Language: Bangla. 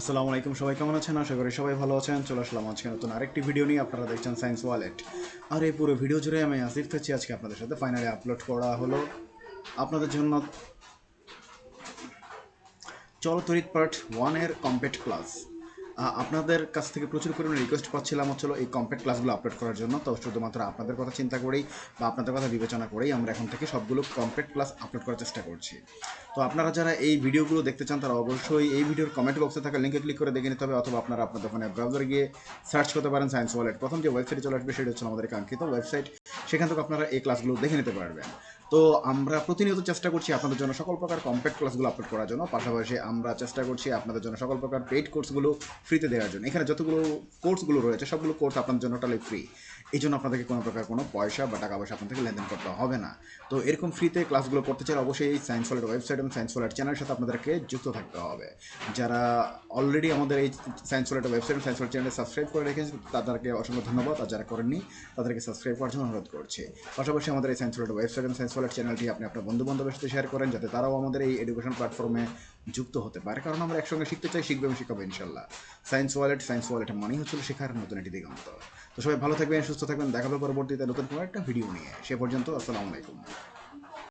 আসসালামু আলাইকুম, সবাই কেমন আছেন? আশা করি সবাই ভালো আছেন। চলে আসলাম আজকে নতুন আরেকটি ভিডিও নিয়ে, আপনারা দেখছেন সায়েন্স ওয়ালেট আর এই পুরো ভিডিও জুড়ে আমি আসিফ থাকছি আজকে আপনাদের সাথে। ফাইনালি আপলোড করা হলো। আপনাদের জন্য চলতরিত পার্ট ওয়ানের কমপ্লিট ক্লাস আপনাদের কাছ থেকে প্রচুর পরিমাণে রিকোয়েস্ট পাচ্ছিলাম হচ্ছিল এই কম্পেট ক্লাসগুলো আপলোড করার জন্য। তো শুধুমাত্র আপনাদের কথা চিন্তা করেই বা আপনাদের কথা বিবেচনা করেই আমরা এখন থেকে সবগুলো কম্পেট ক্লাস আপলোড করার চেষ্টা করছি। তো আপনারা যারা এই ভিডিওগুলো দেখতে চান, তারা অবশ্যই এই ভিডিওর কমেন্ট বক্সে থাকা লিঙ্কে ক্লিক করে দেখে নিতে হবে, অথবা আপনারা আপনাদের ফোনে ব্রাউজারে গিয়ে সার্চ করতে পারেন সায়েন্স ওয়ালেট প্রথম যে ওয়েবসাইটে চলে আসবে, সেটা হচ্ছে আমাদের কাঙ্ক্ষিত ওয়েবসাইট সেখান থেকে আপনারা এই ক্লাসগুলো দেখে নিতে পারবেন। তো আমরা প্রতিনিয়ত চেষ্টা করছি আপনাদের জন্য সকল প্রকার কম্প্যাক্ট ক্লাসগুলো আপলোড করার জন্য। পাশাপাশি আমরা চেষ্টা করছি আপনাদের জন্য সকল প্রকার পেইড কোর্সগুলো ফ্রিতে দেওয়ার জন্য। এখানে যতগুলো কোর্সগুলো রয়েছে, সবগুলো কোর্স আপনাদের জন্য টোটালি ফ্রি এই জন্য আপনাদেরকে কোনো প্রকার কোনো পয়সা বা টাকা পয়সা আপনাদেরকে লেনদেন করতে হবে না। তো এরকম ফ্রিতে ক্লাসগুলো করতে চাইলে অবশ্যই এই সায়েন্স ওয়ালেট ওয়েবসাইট এবং সায়েন্স ওয়ালেট চ্যানেলের সাথে আপনাদেরকে যুক্ত থাকতে হবে। যারা অলরেডি আমাদের এই সায়েন্স ওয়ালেট ওয়েবসাইট এবং সায়েন্স ওয়ালেট চ্যানেলে সাবস্ক্রাইব করে রেখেছেন, তাদেরকে অসংখ্য ধন্যবাদ। আর যারা করেননি, তাদেরকে সাবস্ক্রাইব করার জন্য অনুরোধ করছি। পাশাপাশি আমাদের এই সায়েন্স ওয়ালেট ওয়েবসাইট এবং সায়েন্স ওয়ালেট চ্যানেলটি আপনি আপনার বন্ধু বান্ধবের সাথে শেয়ার করেন যাতে তারাও আমাদের এই এডুকেশন প্ল্যাটফর্মে যুক্ত হতে পারে। কারণ আমরা একসঙ্গে শিখতে চাই, শিখবে এবং শিখাবো ইনশাল্লাহ সায়েন্স ওয়ালেট সায়েন্স ওয়ালেট মানেই হচ্ছিল শেখার নতুন একটি দিগন্ত। তো সবাই ভালো থাকবেন, সুস্থ থাকবেন দেখাবে পরবর্তীতে নতুন কোনো একটা ভিডিও নিয়ে। সে পর্যন্ত, আসসালামু আলাইকুম।